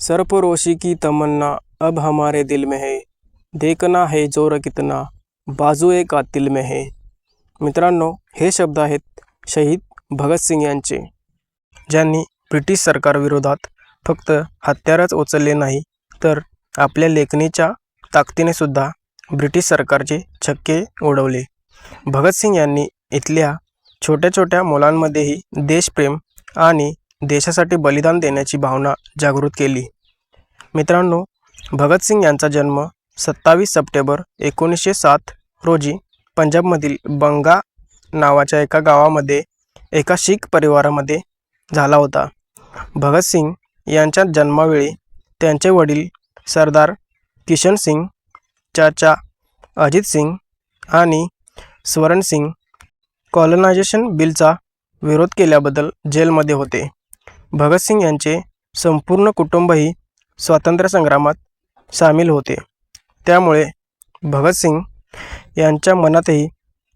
सर्परोशी की तमन्ना अब हमारे दिल में है। देखना है जोर कितना बाजू एक कातिल में है। मित्रांनो हे शब्द आहेत शहीद भगतसिंग यांचे ज्यांनी ब्रिटिश सरकारविरोधात फक्त हत्यारच उचलले नाही तर आपल्या लेखणीच्या ताकदीने सुद्धा ब्रिटिश सरकारचे छक्के ओढवले भगतसिंग यांनी इथल्या छोट्या छोट्या मुलांमध्येही देशप्रेम आणि देशासाठी बलिदान देण्याची भावना जागृत केली. मित्रांनो भगतसिंग यांचा जन्म सत्तावीस सप्टेंबर एकोणीसशे सात रोजी पंजाबमधील बंगा नावाच्या एका गावामध्ये एका शीख परिवारामध्ये झाला होता. भगतसिंग यांच्या जन्मावेळी त्यांचे वडील सरदार किशन सिंग चाचा अजित सिंग आणि स्वरण सिंग कॉलनायझेशन बिलचा विरोध केल्याबद्दल जेलमध्ये होते. भगतसिंग यांचे संपूर्ण कुटुंबही स्वातंत्र्यसंग्रामात सामील होते. त्यामुळे भगतसिंग यांच्या मनातही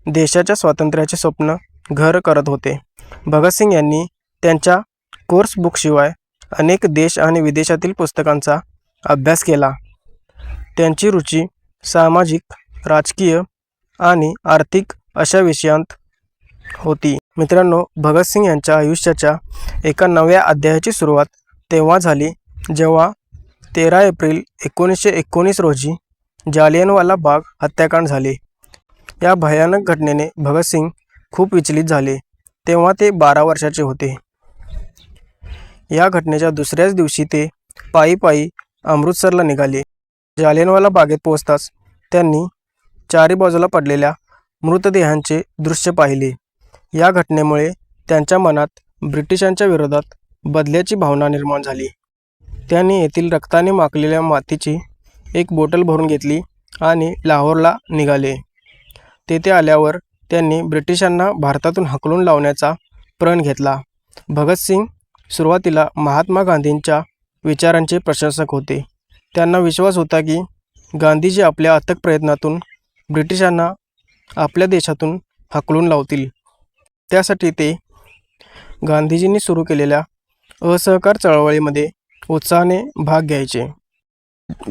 देशाच्या स्वातंत्र्याचे स्वप्न घर करत होते. भगतसिंग यांनी त्यांच्या कोर्स बुकशिवाय अनेक देश आणि विदेशातील पुस्तकांचा अभ्यास केला. त्यांची रुची सामाजिक राजकीय आणि आर्थिक अशा विषयांत होती. मित्रांनो भगतसिंग यांच्या आयुष्याच्या एका नव्या अध्यायाची सुरुवात तेव्हा झाली जेव्हा तेरा एप्रिल एकोणीसशे एकोणीस रोजी जालियनवाला बाग हत्याकांड झाले. या भयानक घटनेने भगतसिंग खूप विचलित झाले तेव्हा ते बारा वर्षाचे होते. या घटनेच्या दुसऱ्याच दिवशी ते पायी पायी अमृतसरला निघाले. जालियनवाला बागेत पोहोचताच त्यांनी चारी बाजूला पडलेल्या मृतदेहांचे दृश्य पाहिले. या घटनेमुळे त्यांच्या मनात ब्रिटिशांच्या विरोधात बदल्याची भावना निर्माण झाली. त्यांनी येथील रक्ताने माकलेल्या मातीची एक बोटल भरून घेतली आणि लाहोरला निघाले. तेथे आल्यावर त्यांनी ब्रिटिशांना भारतातून हकलून लावण्याचा प्रण घेतला. भगतसिंग सुरुवातीला महात्मा गांधींच्या विचारांचे प्रशंसक होते. त्यांना विश्वास होता की गांधीजी आपल्या अथक प्रयत्नातून ब्रिटिशांना आपल्या देशातून हकलून लावतील. त्यासाठी ते गांधीजींनी सुरू केलेल्या असहकार चळवळीमध्ये उत्साहाने भाग घ्यायचे.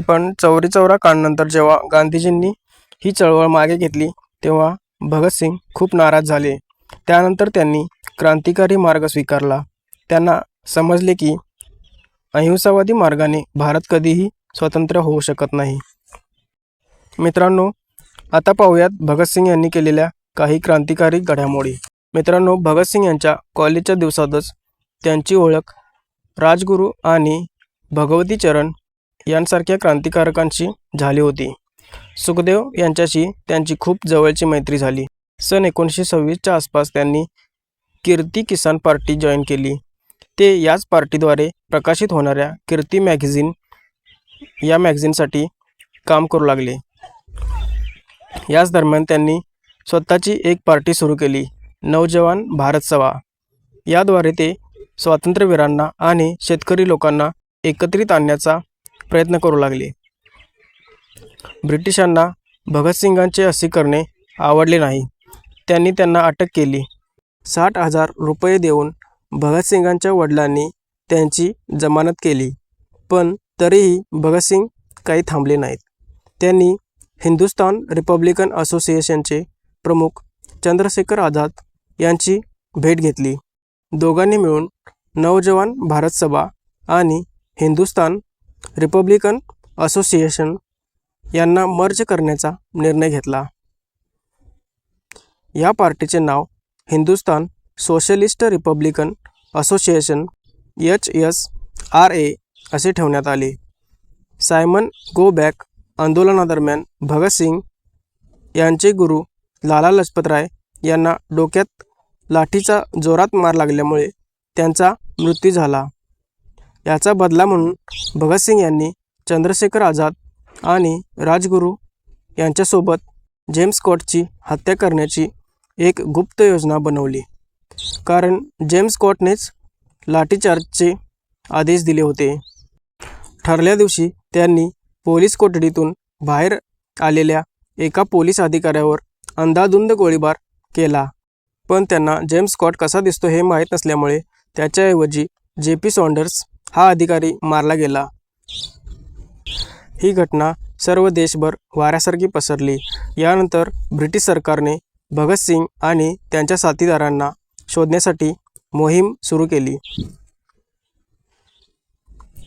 पण चौरी चौरा काळानंतर जेव्हा गांधीजींनी ही चळवळ मागे घेतली तेव्हा भगतसिंग खूप नाराज झाले. त्यानंतर त्यांनी क्रांतिकारी मार्ग स्वीकारला. त्यांना समजले की अहिंसावादी मार्गाने भारत कधीही स्वतंत्र होऊ शकत नाही. मित्रांनो आता पाहूयात भगतसिंग यांनी केलेल्या काही क्रांतिकारी घडामोडी. मित्रांनो भगतसिंग यांच्या कॉलेजच्या दिवसातच त्यांची ओळख राजगुरू आणि भगवती चरण यांसारख्या क्रांतिकारकांशी झाली होती. सुखदेव यांच्याशी त्यांची खूप जवळची मैत्री झाली. सन एकोणीसशे सव्वीसच्या आसपास त्यांनी कीर्ती किसान पार्टी जॉईन केली. ते याच पार्टीद्वारे प्रकाशित होणाऱ्या कीर्ती मॅगझिन या मॅगझिनसाठी काम करू लागले. याच दरम्यान त्यांनी स्वतःची एक पार्टी सुरू केली. नवजवान भारत सभा. याद्वारे ते स्वातंत्र्यवीरांना आणि शेतकरी लोकांना एकत्रित आणण्याचा प्रयत्न करू लागले. ब्रिटिशांना भगतसिंगांचे असे करणे आवडले नाही. त्यांनी त्यांना अटक केली. साठ हजार रुपये देऊन भगतसिंगांच्या वडिलांनी त्यांची जमानत केली. पण तरीही भगतसिंग काही थांबले नाहीत. त्यांनी हिंदुस्तान रिपब्लिकन असोसिएशनचे प्रमुख चंद्रशेखर आझाद यांची भेट घेतली. दोघांनी मिळून नवजवान भारत सभा आणि हिंदुस्तान रिपब्लिकन असोसिएशन यांना मर्ज करण्याचा निर्णय घेतला. या पार्टीचे नाव Hindustan socialist republican association H S R A असे ठेवण्यात आले. सायमन गो बॅक आंदोलनादरम्यान भगतसिंग यांचे गुरु लाला लजपतराय यांना डोक्यात लाठीचा जोरात मार लागल्यामुळे त्यांचा मृत्यू झाला. याचा बदला म्हणून भगतसिंग यांनी चंद्रशेखर आझाद आणि राजगुरू यांच्यासोबत जेम्स स्कॉटची हत्या करण्याची एक गुप्त योजना बनवली. कारण जेम्स स्कॉटनेच लाठीचार्जचे आदेश दिले होते. ठरल्या दिवशी त्यांनी पोलीस कोठडीतून बाहेर आलेल्या एका पोलीस अधिकाऱ्यावर अंदाधुंद गोळीबार केला. पण त्यांना जेम्स स्कॉट कसा दिसतो हे माहीत नसल्यामुळे त्याच्याऐवजी जे पी सॉन्डर्स हा अधिकारी मारला गेला. ही घटना सर्व देशभर वाऱ्यासारखी पसरली. यानंतर ब्रिटिश सरकारने भगतसिंग आणि त्यांच्या साथीदारांना शोधण्यासाठी मोहीम सुरू केली.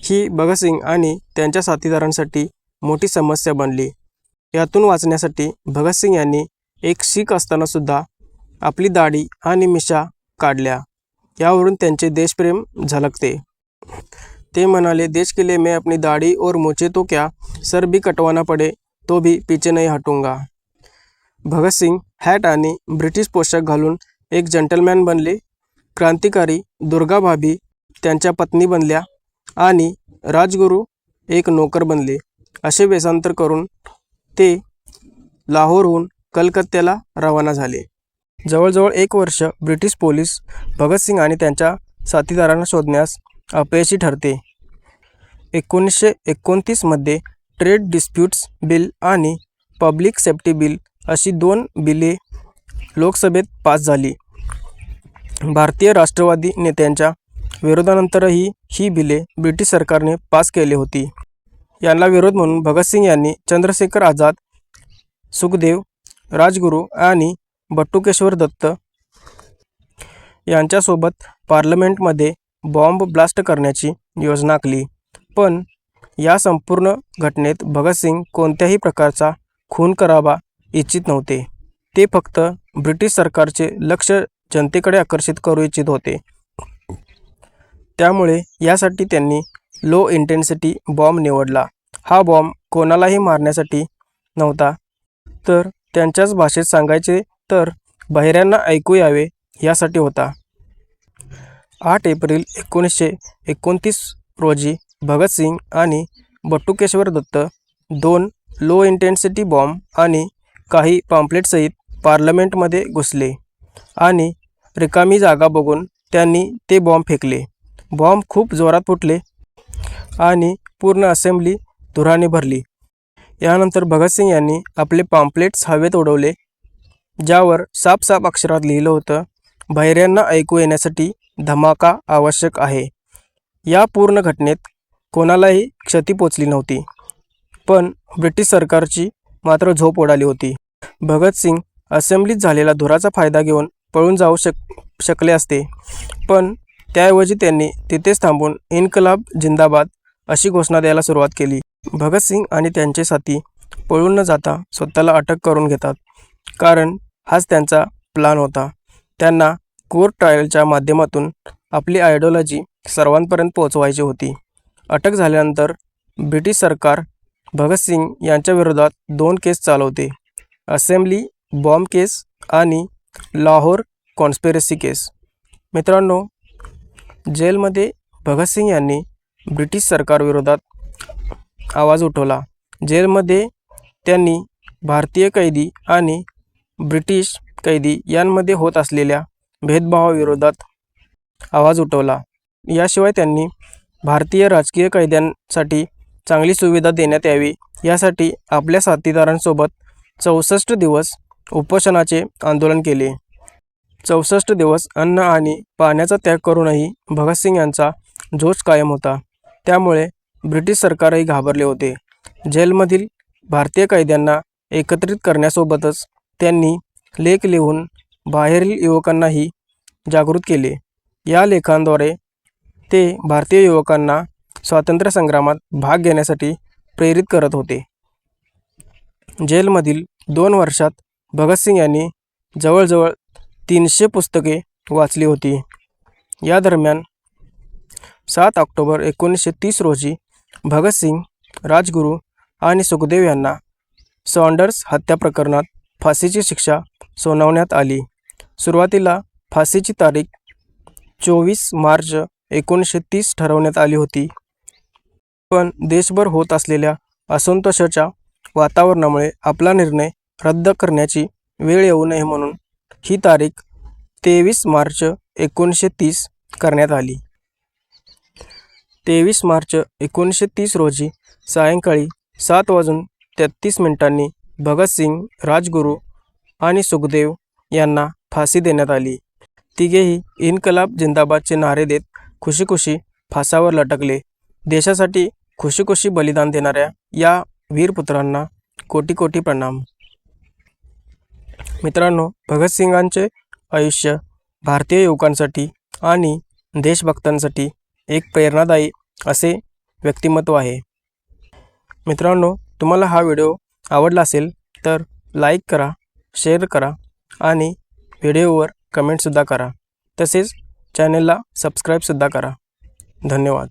ही भगतसिंग आणि त्यांच्या साथीदारांसाठी मोठी समस्या बनली. यातून वाचण्यासाठी भगतसिंग यांनी एक शीख असतानासुद्धा आपली दाढी आणि मिशा काढल्या. यावरून त्यांचे देशप्रेम झलकते. ते म्हणाले देश के लिए मैं अपनी दाढ़ी और मोचे तो क्या? सर भी कटवाना पड़े तो भी पीछे नहीं हटूंगा. भगतसिंग हॅट आणि ब्रिटिश पोशाख घालून एक जंटलमॅन बनले. क्रांतिकारी दुर्गा भाभी त्यांच्या पत्नी बनल्या आणि राजगुरू एक नोकर बनले. असे वेषांतर करून ते लाहोरहून कलकत्त्याला रवाना झाले. जवळजवळ एक वर्ष ब्रिटिश पोलीस भगतसिंग आणि त्यांच्या साथीदारांना शोधण्यास अपयशी ठरते. एकोणीसशे एकोणतीसमध्ये ट्रेड डिस्प्यूट्स बिल आणि पब्लिक सेफ्टी बिल अशी दोन बिले लोकसभेत पास झाली. भारतीय राष्ट्रवादी नेत्यांच्या विरोधानंतरही ही बिले ब्रिटिश सरकारने पास केली होती. यांना विरोध म्हणून भगतसिंग यांनी चंद्रशेखर आझाद सुखदेव राजगुरू आणि बट्टुकेश्वर दत्त यांच्यासोबत पार्लमेंटमध्ये बॉम्ब ब्लास्ट करण्याची योजना आखली. पण या संपूर्ण घटनेत भगतसिंग कोणत्याही प्रकारचा खून करावा इच्छित नव्हते. ते फक्त ब्रिटिश सरकारचे लक्ष जनतेकडे आकर्षित करू इच्छित होते. त्यामुळे यासाठी त्यांनी लो इंटेन्सिटी बॉम्ब निवडला. हा बॉम्ब कोणालाही मारण्यासाठी नव्हता. तर त्यांच्याच भाषेत सांगायचे तर बहिऱ्यांना ऐकू यावे यासाठी होता. आठ एप्रिल एकोणीसशे एकोणतीस रोजी भगतसिंग आणि बटुकेश्वर दत्त दोन लो इंटेन्सिटी बॉम्ब आणि काही पॉम्पलेटसहित पार्लमेंटमध्ये घुसले आणि रिकामी जागा बघून त्यांनी ते बॉम्ब फेकले. बॉम्ब खूप जोरात फुटले आणि पूर्ण असेंब्ली धुराने भरली. यानंतर भगतसिंग यांनी आपले पॉम्पलेट्स हवेत उडवले ज्यावर साफ साफ अक्षरात लिहिलं होतं बहिऱ्यांना ऐकू येण्यासाठी धमाका आवश्यक आहे. या पूर्ण घटनेत कोणालाही क्षती पोचली नव्हती पण ब्रिटिश सरकारची मात्र झोप उडाली होती. भगतसिंग असेंब्लीत झालेला धुराचा फायदा घेऊन पळून जाऊ शक शकले असते पण त्याऐवजी त्यांनी तिथेच थांबून इन्कलाब जिंदाबाद अशी घोषणा द्यायला सुरुवात केली. भगतसिंग आणि त्यांचे साथी पळून न जाता स्वतःला अटक करून घेतात कारण हाच त्यांचा प्लान होता. त्यांना कोर्ट ट्रायलच्या माध्यमातून आपली आयडिओलॉजी सर्वांपर्यंत पोहोचवायची होती. अटक झाल्यानंतर ब्रिटिश सरकार भगतसिंग यांच्या विरोधात दोन केस चालवते. असेंब्ली बॉम्ब केस आणि लाहोर कॉन्स्पिरसी केस. मित्रांनो जेलमध्ये भगतसिंग यांनी ब्रिटिश सरकारविरोधात आवाज उठवला. जेलमध्ये त्यांनी भारतीय कैदी आणि ब्रिटिश कैदी यांमध्ये होत असलेल्या भेदभावाविरोधात आवाज उठवला. याशिवाय त्यांनी भारतीय राजकीय कैद्यांसाठी चांगली सुविधा देण्यात यावी. यासाठी आपल्या साथीदारांसोबत चौसष्ट दिवस उपोषणाचे आंदोलन केले. चौसष्ट दिवस अन्न आणि पाण्याचा त्याग करूनही भगतसिंग यांचा जोश कायम होता. त्यामुळे ब्रिटिश सरकारही घाबरले होते. जेलमधील भारतीय कैद्यांना एकत्रित करण्यासोबतच त्यांनी लेख लिहून बाहेरील युवकांनाही जागृत केले. या लेखांद्वारे ते भारतीय युवकांना स्वातंत्र्य संग्रामात भाग घेण्यासाठी प्रेरित करत होते. जेलमधील दोन वर्षात भगतसिंग यांनी जवळजवळ तीनशे पुस्तके वाचली होती. या दरम्यान सात ऑक्टोबर एकोणीसशे तीस रोजी भगतसिंग राजगुरू आणि सुखदेव यांना सॉन्डर्स हत्या प्रकरणात फाशीची शिक्षा सुनावण्यात आली. सुरुवातीला फाशीची तारीख चोवीस मार्च एकोणीसशे तीस ठरवण्यात आली होती. पण देशभर होत असलेल्या असंतोषाच्या वातावरणामुळे आपला निर्णय रद्द करण्याची वेळ येऊ नये म्हणून ही तारीख तेवीस मार्च एकोणीसशे तीस करण्यात आली. तेवीस मार्च एकोणीसशे तीस रोजी सायंकाळी सात वाजून तेहत्तीस मिनिटांनी भगतसिंग राजगुरू आणि सुखदेव यांना फाशी देण्यात आली. तिघेही इन्कलाब जिंदाबादचे नारे देत खुशी खुशी फासावर लटकले. देशासाठी खुशी खुशी बलिदान देणाऱ्या या वीरपुत्रांना कोटी कोटी प्रणाम. मित्रांनो भगतसिंगांचे आयुष्य भारतीय युवकांसाठी आणि देशभक्तांसाठी एक प्रेरणादायी असे व्यक्तिमत्व आहे. मित्रांनो तुम्हाला हा व्हिडिओ आवडला असेल तर लाईक करा शेअर करा आणि व्हिडिओवर कमेंटसुद्धा करा. तसेच चॅनेलला सबस्क्राईबसुद्धा करा. धन्यवाद.